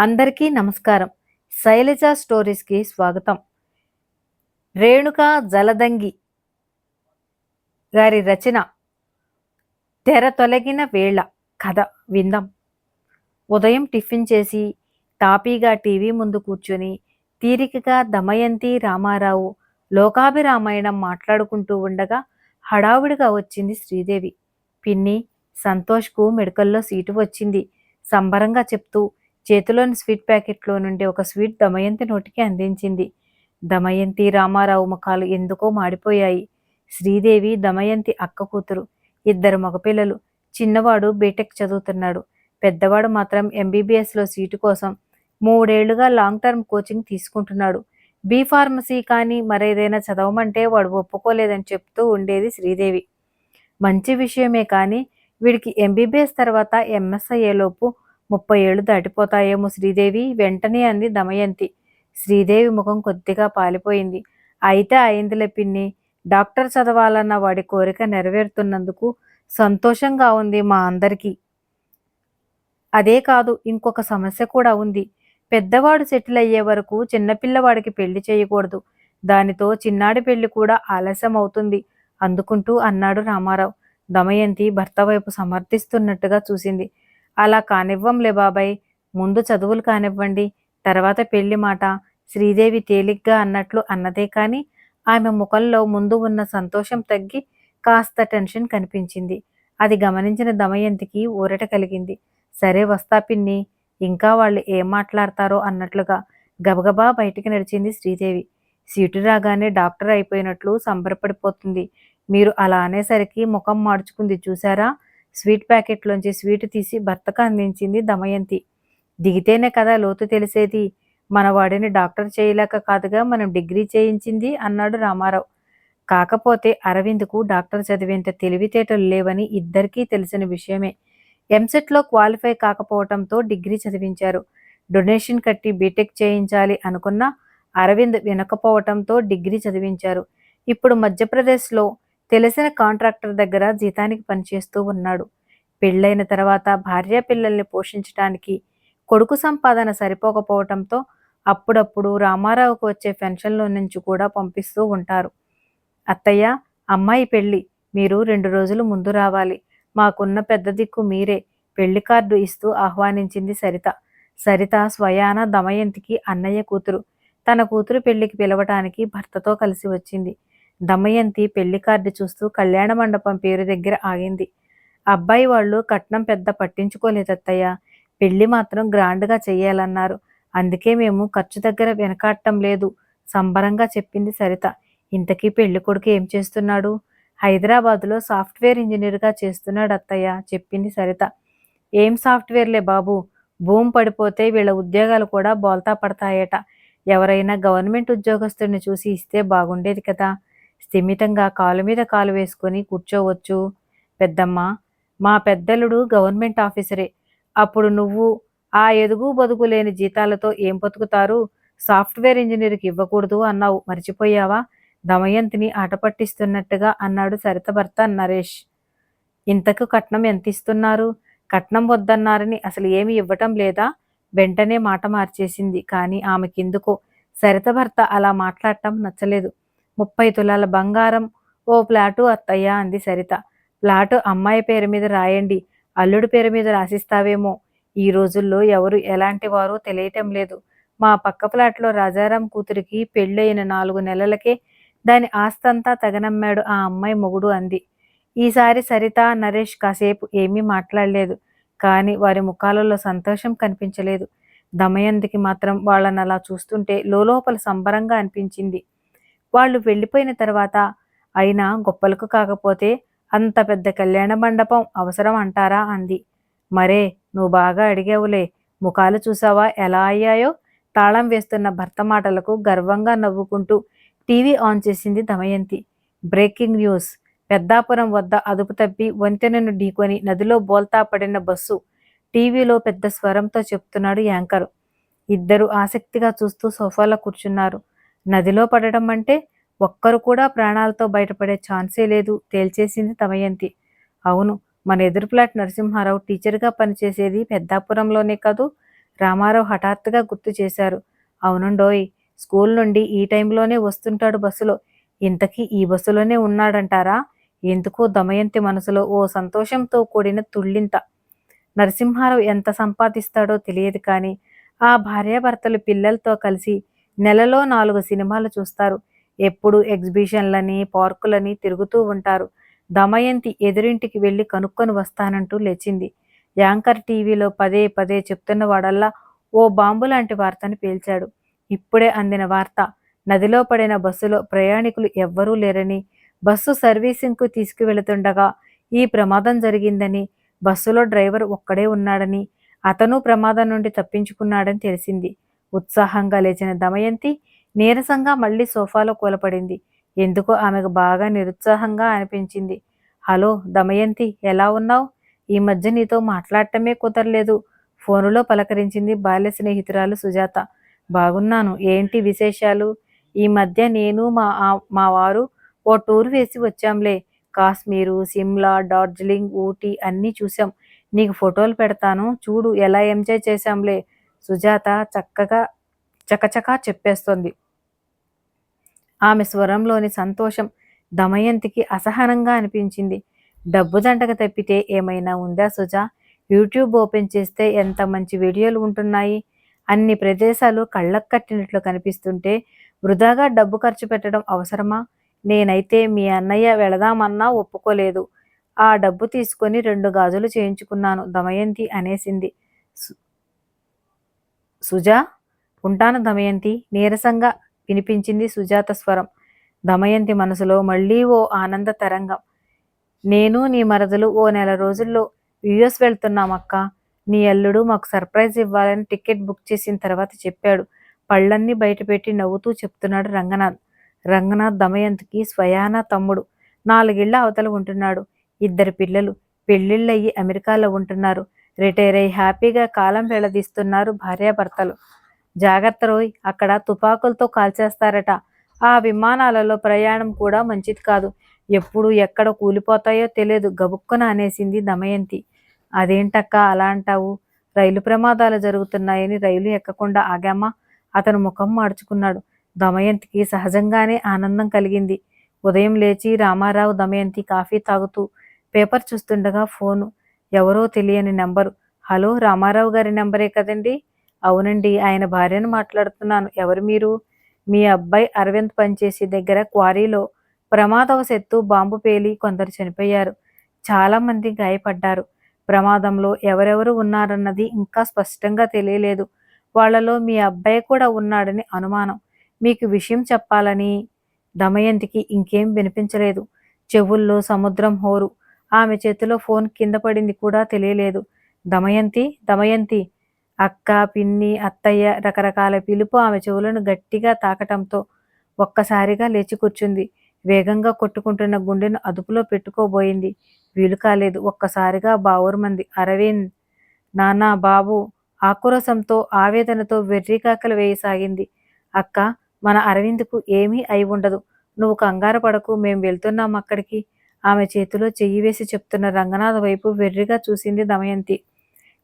అందరికీ నమస్కారం. శైలజ స్టోరీస్కి స్వాగతం. రేణుక జలదంగి గారి రచన తెర తొలగిన వేళ కథ విందాం. ఉదయం టిఫిన్ చేసి తాపీగా టీవీ ముందు కూర్చొని తీరికగా దమయంతి రామారావు లోకాభిరామాయణం మాట్లాడుకుంటూ ఉండగా హడావుడిగా వచ్చింది శ్రీదేవి. పిన్ని సంతోష్కు మెడికల్లో సీటు వచ్చింది. సంబరంగా చెప్తూ చేతిలోని స్వీట్ ప్యాకెట్లో నుండి ఒక స్వీట్ దమయంతి నోటికి అందించింది. దమయంతి రామారావు ముఖాలు ఎందుకో మాడిపోయాయి. శ్రీదేవి దమయంతి అక్క కూతురు ఇద్దరు మగపిల్లలు. చిన్నవాడు బీటెక్ చదువుతున్నాడు. పెద్దవాడు మాత్రం ఎంబీబీఎస్లో సీటు కోసం మూడేళ్ళుగా లాంగ్ టర్మ్ కోచింగ్ తీసుకుంటున్నాడు. బీ ఫార్మసీ కానీ మరేదైనా చదవమంటే వాడు ఒప్పుకోలేదని చెప్తూ ఉండేది శ్రీదేవి. మంచి విషయమే కానీ వీడికి ఎంబీబీఎస్ తర్వాత ఎంఎస్ అయ్యేలోపు ముప్పై ఏళ్ళు దాటిపోతాయేమో శ్రీదేవి. వెంటనే అంది దమయంతి. శ్రీదేవి ముఖం కొద్దిగా పాలిపోయింది. అయితే అయిందిలే పిన్ని. డాక్టర్ చదవాలన్న వాడి కోరిక నెరవేరుతున్నందుకు సంతోషంగా ఉంది మా అందరికీ. అదే కాదు ఇంకొక సమస్య కూడా ఉంది. పెద్దవాడు సెటిల్ అయ్యే వరకు చిన్నపిల్లవాడికి పెళ్ళి చేయకూడదు. దానితో చిన్నాడి పెళ్ళి కూడా ఆలస్యం అవుతుంది అందుకుంటూ అన్నాడు రామారావు. దమయంతి భర్త వైపు సమర్థిస్తున్నట్టుగా చూసింది. అలా కానివ్వంలే బాబాయ్. ముందు చదువులు కానివ్వండి తర్వాత పెళ్ళి మాట. శ్రీదేవి తేలిగ్గా అన్నట్లు అన్నదే కానీ ఆమె ముఖంలో ముందు ఉన్న సంతోషం తగ్గి కాస్త టెన్షన్ కనిపించింది. అది గమనించిన దమయంతికి ఊరట కలిగింది. సరే వస్తా పిన్ని ఇంకా వాళ్ళు ఏం మాట్లాడతారో అన్నట్లుగా గబగబా బయటికి నడిచింది శ్రీదేవి. సీటు రాగానే డాక్టర్ అయిపోయినట్లు సంబరపడిపోతుంది. మీరు అలా అనేసరికి ముఖం మార్చుకుంది చూసారా స్వీట్ ప్యాకెట్లోంచి స్వీట్ తీసి భర్తకు అందించింది దమయంతి. దిగితేనే కదా లోతు తెలిసేది? మన వాడిని డాక్టర్ చేయలేక కాదుగా మనం డిగ్రీ చేయించింది? అన్నాడు రామారావు. కాకపోతే అరవింద్కు డాక్టర్ చదివేంత తెలివితేటలు లేవని ఇద్దరికీ తెలిసిన విషయమే. ఎంసెట్లో క్వాలిఫై కాకపోవడంతో డిగ్రీ చదివించారు. డొనేషన్ కట్టి బీటెక్ చేయించాలి అనుకున్న అరవింద్ వినకపోవటంతో డిగ్రీ చదివించారు. ఇప్పుడు మధ్యప్రదేశ్లో తెలిసిన కాంట్రాక్టర్ దగ్గర జీతానికి పనిచేస్తూ ఉన్నాడు. పెళ్ళైన తర్వాత భార్య పిల్లల్ని పోషించడానికి కొడుకు సంపాదన సరిపోకపోవటంతో అప్పుడప్పుడు రామారావుకు వచ్చే పెన్షన్లో నుంచి కూడా పంపిస్తూ ఉంటారు. అత్తయ్య అమ్మాయి పెళ్ళి మీరు రెండు రోజులు ముందు రావాలి. మాకున్న పెద్ద దిక్కు మీరే. పెళ్ళి కార్డు ఇస్తూ ఆహ్వానించింది సరిత. సరిత స్వయాన దమయంతికి అన్నయ్య కూతురు. తన కూతురు పెళ్ళికి పిలవటానికి భర్తతో కలిసి వచ్చింది. దమయంతి పెళ్ళి కార్డు చూస్తూ కళ్యాణ మండపం పేరు దగ్గర ఆగింది. అబ్బాయి వాళ్ళు కట్నం పెద్ద పట్టించుకోలేదత్తయ్య పెళ్ళి మాత్రం గ్రాండ్గా చెయ్యాలన్నారు అందుకే మేము ఖర్చు దగ్గర వెనకాడటం లేదు. సంబరంగా చెప్పింది సరిత. ఇంతకీ పెళ్ళి కొడుకు ఏం చేస్తున్నాడు? హైదరాబాద్లో సాఫ్ట్వేర్ ఇంజనీర్గా చేస్తున్నాడు అత్తయ్య చెప్పింది సరిత. ఏం సాఫ్ట్వేర్లే బాబు? భూమి పడిపోతే వీళ్ళ ఉద్యోగాలు కూడా బోల్తా పడతాయట. ఎవరైనా గవర్నమెంట్ ఉద్యోగస్తుడిని చూసి ఇస్తే బాగుండేది కదా. స్థిమితంగా కాలు మీద కాలు వేసుకొని కూర్చోవచ్చు. పెద్దమ్మ మా పెద్దలుడు గవర్నమెంట్ ఆఫీసరే. అప్పుడు నువ్వు ఆ ఎదుగు బతుకు లేని జీతాలతో ఏం బతుకుతారు? సాఫ్ట్వేర్ ఇంజనీర్కి ఇవ్వకూడదు అన్నావు. మర్చిపోయావా? దమయంతిని ఆటపట్టిస్తున్నట్టుగా అన్నాడు సరిత భర్త నరేష్. ఇంతకు కట్నం ఎంత ఇస్తున్నారు కట్నం వద్దన్నారని అసలు ఏమి ఇవ్వటం లేదా? వెంటనే మాట మార్చేసింది. కానీ ఆమెకిందుకో? సరిత భర్త అలా మాట్లాడటం నచ్చలేదు. ముప్పై తులాల బంగారం ఓ ప్లాటు అత్తయ్య అంది సరిత. ప్లాటు అమ్మాయి పేరు మీద రాయండి అల్లుడి పేరు మీద రాసిస్తావేమో. ఈ రోజుల్లో ఎవరు ఎలాంటి వారు తెలియటం లేదు. మా పక్క ఫ్లాట్లో రాజారాం కూతురికి పెళ్ళయిన నాలుగు నెలలకే దాని ఆస్తంతా తగనమ్మాడు ఆ అమ్మాయి మొగుడు అంది. ఈసారి సరిత నరేష్ కాసేపు ఏమీ మాట్లాడలేదు కానీ వారి ముఖాలలో సంతోషం కనిపించలేదు. దమయంతికి మాత్రం వాళ్ళని అలా చూస్తుంటే లోపల సంబరంగా అనిపించింది. వాళ్ళు వెళ్ళిపోయిన తర్వాత అయినా గొప్పలకు కాకపోతే అంత పెద్ద కళ్యాణ మండపం అవసరం అంటారా అంది. మరే నువ్వు బాగా అడిగావులే. ముఖాలు చూసావా? ఎలా అయ్యాయో? తాళం వేస్తున్న భర్త మాటలకు గర్వంగా నవ్వుకుంటూ టీవీ ఆన్ చేసింది దమయంతి. Breaking news. పెద్దాపురం వద్ద అదుపు తప్పి వంతెనను ఢీకొని నదిలో బోల్తా పడిన బస్సు టీవీలో పెద్ద స్వరంతో చెప్తున్నాడు యాంకరు. ఇద్దరు ఆసక్తిగా చూస్తూ సోఫాలో కూర్చున్నారు. నదిలో పడడం అంటే ఒక్కరు కూడా ప్రాణాలతో బయటపడే ఛాన్సే లేదు తేల్చేసింది తమయంతి. అవును మన ఎదురుప్లాట్ నరసింహారావు టీచర్గా పనిచేసేది పెద్దాపురంలోనే కాదు రామారావు హఠాత్తుగా గుర్తు చేశారు. అవునండోయ్ స్కూల్ నుండి ఈ టైంలోనే వస్తుంటాడు బస్సులో. ఇంతకీ ఈ బస్సులోనే ఉన్నాడంటారా? ఎందుకో దమయంతి మనసులో ఓ సంతోషంతో కూడిన తుళ్ళింత. నరసింహారావు ఎంత సంపాదిస్తాడో తెలియదు కానీ ఆ భార్యాభర్తలు పిల్లలతో కలిసి నెలలో నాలుగు సినిమాలు చూస్తారు. ఎప్పుడు ఎగ్జిబిషన్లని పార్కులని తిరుగుతూ ఉంటారు. దమయంతి ఎదురింటికి వెళ్ళి కనుక్కొని వస్తానంటూ లేచింది. యాంకర్ టీవీలో పదే పదే చెప్తున్న వాడల్లా ఓ బాంబు లాంటి వార్తను పేల్చాడు. ఇప్పుడే అందిన వార్త నదిలో పడిన బస్సులో ప్రయాణికులు ఎవ్వరూ లేరని బస్సు సర్వీసింగ్కు తీసుకువెళుతుండగా ఈ ప్రమాదం జరిగిందని బస్సులో డ్రైవర్ ఒక్కడే ఉన్నాడని అతను ప్రమాదం నుండి తప్పించుకున్నాడని తెలిసింది. ఉత్సాహంగా లేచిన దమయంతి నీరసంగా మళ్ళీ సోఫాలో కూలపడింది. ఎందుకో ఆమెకు బాగా నిరుత్సాహంగా అనిపించింది. హలో దమయంతి ఎలా ఉన్నావు? ఈ మధ్య నీతో మాట్లాడటమే కుదరలేదు. ఫోనులో పలకరించింది బాల్య స్నేహితురాలు సుజాత. బాగున్నాను. ఏంటి విశేషాలు? ఈ మధ్య నేను మా మా వారు ఓ టూర్ వేసి వచ్చాంలే. కాశ్మీరు సిమ్లా డార్జిలింగ్ ఊటీ అన్నీ చూసాం నీకు ఫోటోలు పెడతాను. చూడు ఎలా ఎంజాయ్ చేశాంలే. సుజాత చక్కగా చకచకా చెప్పేస్తోంది. ఆమె స్వరంలోని సంతోషం దమయంతికి అసహనంగా అనిపించింది. డబ్బు దండగ తప్పితే ఏమైనా ఉందా సుజా? యూట్యూబ్ ఓపెన్ చేస్తే ఎంత మంచి వీడియోలు ఉంటున్నాయి? అన్ని ప్రదేశాలు కళ్ళకు కట్టినట్లు కనిపిస్తుంటే వృధాగా డబ్బు ఖర్చు పెట్టడం అవసరమా? నేనైతే మీ అన్నయ్య వెళదామన్నా ఒప్పుకోలేదు. ఆ డబ్బు తీసుకొని రెండు గాజులు చేయించుకున్నాను దమయంతి అనేసింది. సుజా ఉంటాను దమయంతి. నీరసంగా వినిపించింది సుజాత స్వరం. దమయంతి మనసులో మళ్ళీ ఓ ఆనంద తరంగం. నేను నీ మరదలు ఓ నెల రోజుల్లో యుఎస్ వెళ్తున్నామక్క. నీ అల్లుడు మాకు సర్ప్రైజ్ ఇవ్వాలని టికెట్ బుక్ చేసిన తర్వాత చెప్పాడు. పళ్ళన్నీ బయటపెట్టి నవ్వుతూ చెప్తున్నాడు రంగనాథ్. రంగనాథ్ దమయంతికి స్వయాన తమ్ముడు. నాలుగేళ్ళ అవతల ఉంటున్నాడు. ఇద్దరు పిల్లలు పెళ్ళిళ్ళయ్యి అమెరికాలో ఉంటున్నారు. రిటైర్ అయ్యి హ్యాపీగా కాలం వెళ్ళదీస్తున్నారు భార్యాభర్తలు. జాగ్రత్త రోయ్ అక్కడ తుపాకులతో కాల్చేస్తారట. ఆ విమానాలలో ప్రయాణం కూడా మంచిది కాదు. ఎప్పుడు ఎక్కడ కూలిపోతాయో తెలియదు. గబుక్కున అనేసింది దమయంతి. అదేంటక్క అలా అంటావు? రైలు ప్రమాదాలు జరుగుతున్నాయని రైలు ఎక్కకుండా ఆగామా? అతను ముఖం మార్చుకున్నాడు. దమయంతికి సహజంగానే ఆనందం కలిగింది. ఉదయం లేచి రామారావు దమయంతి కాఫీ తాగుతూ పేపర్ చూస్తుండగా ఫోను ఎవరో తెలియని నెంబరు. హలో రామారావు గారి నెంబరే కదండి? అవునండి ఆయన భార్యను మాట్లాడుతున్నాను. ఎవరు మీరు? మీ అబ్బాయి అరవింద్ పనిచేసే దగ్గర క్వారీలో ప్రమాదవశత్తు బాంబు పేలి కొందరు చనిపోయారు. చాలామంది గాయపడ్డారు. ప్రమాదంలో ఎవరెవరు ఉన్నారన్నది ఇంకా స్పష్టంగా తెలియలేదు. వాళ్ళలో మీ అబ్బాయి కూడా ఉన్నాడని అనుమానం. మీకు విషయం చెప్పాలని దమయంతికి ఇంకేం వినిపించలేదు. చెవుల్లో సముద్రం హోరు. ఆమె చేతిలో ఫోన్ కింద పడింది కూడా తెలియలేదు. దమయంతి దమయంతి అక్క పిన్ని అత్తయ్య రకరకాల పిలుపు ఆమె చెవులను గట్టిగా తాకటంతో ఒక్కసారిగా లేచి కూర్చుంది. వేగంగా కొట్టుకుంటున్న గుండెను అదుపులో పెట్టుకోబోయింది. వీలు కాలేదు. ఒక్కసారిగా బావురుమంది అరవింద్ నానా బాబు ఆక్రోశంతో ఆవేదనతో వెర్రికాకలు వేయసాగింది. అక్క మన అరవింద్కు ఏమీ అయి ఉండదు. నువ్వు కంగారు పడకు. మేము వెళ్తున్నాం అక్కడికి. ఆమె చేతిలో చెయ్యి వేసి చెప్తున్న రంగనాథ్ వైపు వెర్రిగా చూసింది దమయంతి.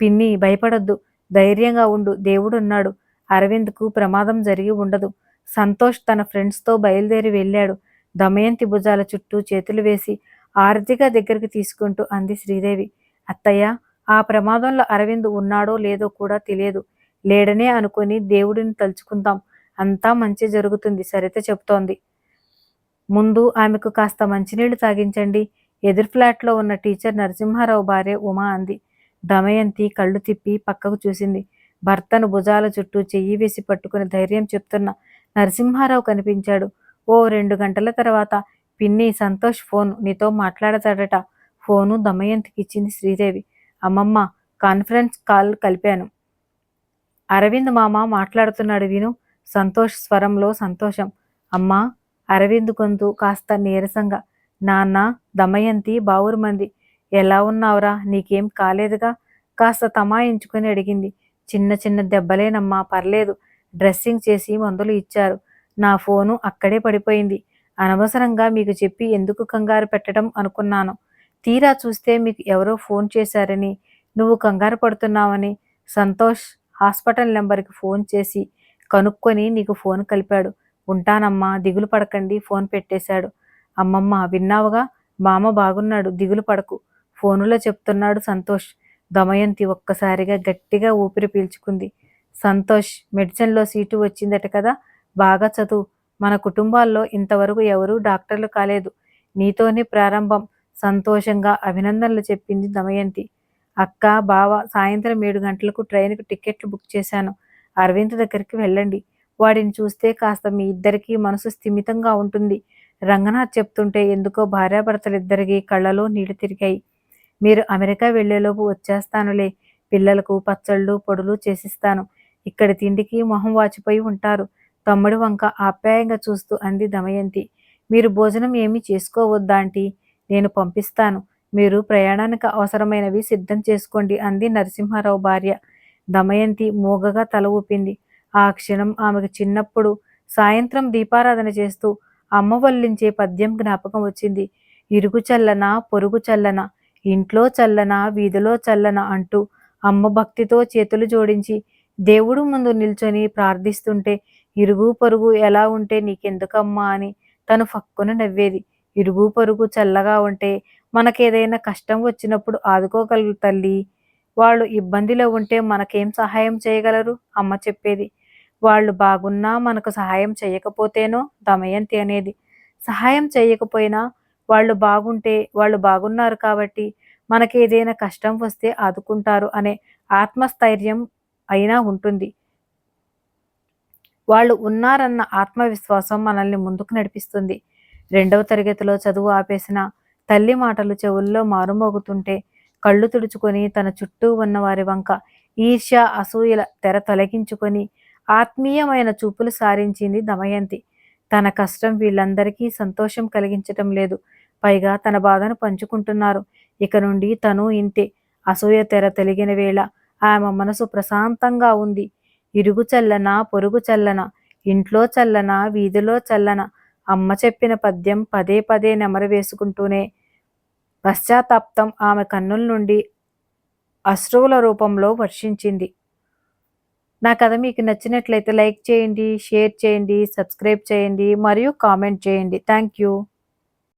పిన్ని భయపడొద్దు. ధైర్యంగా ఉండు. దేవుడున్నాడు. అరవింద్కు ప్రమాదం జరిగి ఉండదు. సంతోష్ తన ఫ్రెండ్స్తో బయలుదేరి వెళ్ళాడు. దమయంతి భుజాల చుట్టూ చేతులు వేసి ఆర్తిగా దగ్గరికి తీసుకుంటూ అంది శ్రీదేవి. అత్తయ్య ఆ ప్రమాదంలో అరవింద్ ఉన్నాడో లేదో కూడా తెలియదు. లేడనే అనుకుని దేవుడిని తలుచుకుందాం. అంతా మంచి జరుగుతుంది. సరిత చెప్తోంది. ముందు ఆమెకు కాస్త మంచినీళ్ళు తాగించండి. ఎదురు ఫ్లాట్లో ఉన్న టీచర్ నరసింహారావు భార్య ఉమా అంది. దమయంతి కళ్ళు తిప్పి పక్కకు చూసింది. భర్తను భుజాల చుట్టూ చెయ్యి వేసి పట్టుకుని ధైర్యం చెప్తున్న నరసింహారావు కనిపించాడు. ఓ రెండు గంటల తర్వాత పిన్ని సంతోష్ ఫోన్ నీతో మాట్లాడతాడట. ఫోను దమయంతికి ఇచ్చింది శ్రీదేవి. అమ్మమ్మ కాన్ఫరెన్స్ కాల్ కలిపాను. అరవింద్ మామ మాట్లాడుతున్నాడు విను. సంతోష్ స్వరంలో సంతోషం. అమ్మా అరవింద్ గొంతు కాస్త నీరసంగా. నాన్న దమయంతి బావురుమంది ఎలా ఉన్నావురా? నీకేం కాలేదుగా? కాస్త తమాయించుకొని అడిగింది. చిన్న చిన్న దెబ్బలేనమ్మా పర్లేదు. డ్రెస్సింగ్ చేసి మందులు ఇచ్చారు. నా ఫోను అక్కడే పడిపోయింది. అనవసరంగా మీకు చెప్పి ఎందుకు కంగారు పెట్టడం అనుకున్నాను. తీరా చూస్తే మీకు ఎవరో ఫోన్ చేశారని నువ్వు కంగారు పడుతున్నావని సంతోష్ హాస్పిటల్ నెంబర్కి ఫోన్ చేసి కనుక్కొని నీకు ఫోన్ కలిపాడు. ఉంటానమ్మా దిగులు పడకండి ఫోన్ పెట్టేశాడు. అమ్మమ్మ విన్నావుగా? మామ బాగున్నాడు దిగులు పడకు. ఫోనులో చెప్తున్నాడు సంతోష్. దమయంతి ఒక్కసారిగా గట్టిగా ఊపిరి పీల్చుకుంది. సంతోష్ మెడిసిన్లో సీటు వచ్చిందట కదా? బాగా చదువు. మన కుటుంబాల్లో ఇంతవరకు ఎవరూ డాక్టర్లు కాలేదు. నీతోనే ప్రారంభం. సంతోషంగా అభినందనలు చెప్పింది దమయంతి. అక్క బావ సాయంత్రం ఏడు గంటలకు ట్రైన్కి టికెట్లు బుక్ చేశాను. అరవింద్ దగ్గరికి వెళ్ళండి. వాడిని చూస్తే కాస్త మీ ఇద్దరికీ మనసు స్థిమితంగా ఉంటుంది. రంగనాథ్ చెప్తుంటే ఎందుకో భార్యాభర్తలిద్దరికీ కళ్ళలో నీళ్ళు తిరిగాయి. మీరు అమెరికా వెళ్ళేలోపు వచ్చేస్తానులే. పిల్లలకు పచ్చళ్ళు పొడులు చేసిస్తాను. ఇక్కడి తిండికి మొహం వాచిపోయి ఉంటారు. తమ్ముడు వంక ఆప్యాయంగా చూస్తూ అంది దమయంతి. మీరు భోజనం ఏమీ చేసుకోవద్దాంటి నేను పంపిస్తాను. మీరు ప్రయాణానికి అవసరమైనవి సిద్ధం చేసుకోండి అంది నరసింహారావు భార్య. దమయంతి మూగగా తల ఊపింది. ఆ క్షణం ఆమెకు చిన్నప్పుడు సాయంత్రం దీపారాధన చేస్తూ అమ్మ వల్లించే పద్యం జ్ఞాపకం వచ్చింది. ఇరుగు చల్లన పొరుగు చల్లన ఇంట్లో చల్లన వీధిలో చల్లన అంటూ అమ్మ భక్తితో చేతులు జోడించి దేవుడు ముందు నిల్చొని ప్రార్థిస్తుంటే ఇరుగు పొరుగు ఎలా ఉంటే నీకెందుకమ్మా అని తను ఫక్కున నవ్వేది. ఇరుగు పొరుగు చల్లగా ఉంటే మనకేదైనా కష్టం వచ్చినప్పుడు ఆదుకోగలుగు తల్లి వాళ్ళు ఇబ్బందిలో ఉంటే మనకేం సహాయం చేయగలరు? అమ్మ చెప్పేది. వాళ్ళు బాగున్నా మనకు సహాయం చేయకపోతేనో దమయంతి అనేది. సహాయం చేయకపోయినా వాళ్ళు బాగుంటే వాళ్ళు బాగున్నారు కాబట్టి మనకి ఏదైనా కష్టం వస్తే ఆదుకుంటారు అనే ఆత్మస్థైర్యం అయినా ఉంటుంది. వాళ్ళు ఉన్నారన్న ఆత్మవిశ్వాసం మనల్ని ముందుకు నడిపిస్తుంది. రెండవ తరగతిలో చదువు ఆపేసిన తల్లి మాటలు చెవుల్లో మారుమోగుతుంటే కళ్ళు తుడుచుకొని తన చుట్టూ ఉన్న వారి వంక ఈర్ష్య అసూయల తెర తొలగించుకొని ఆత్మీయమైన చూపులు సారించింది దమయంతి. తన కష్టం వీళ్ళందరికీ సంతోషం కలిగించటం లేదు. పైగా తన బాధను పంచుకుంటున్నారు. ఇక నుండి తను ఇంతే. అసూయ తెర తెలిగిన వేళ ఆమె మనసు ప్రశాంతంగా ఉంది. ఇరుగు చల్లన పొరుగు చల్లన ఇంట్లో చల్లన వీధిలో చల్లన అమ్మ చెప్పిన పద్యం పదే పదే నెమరు వేసుకుంటూనే పశ్చాత్తాప్తం ఆమె కన్నుల నుండి అశ్రువుల రూపంలో వర్షించింది. నా కథ మీకు నచ్చినట్లయితే లైక్ చేయండి షేర్ చేయండి సబ్స్క్రైబ్ చేయండి మరియు కామెంట్ చేయండి. Thank you.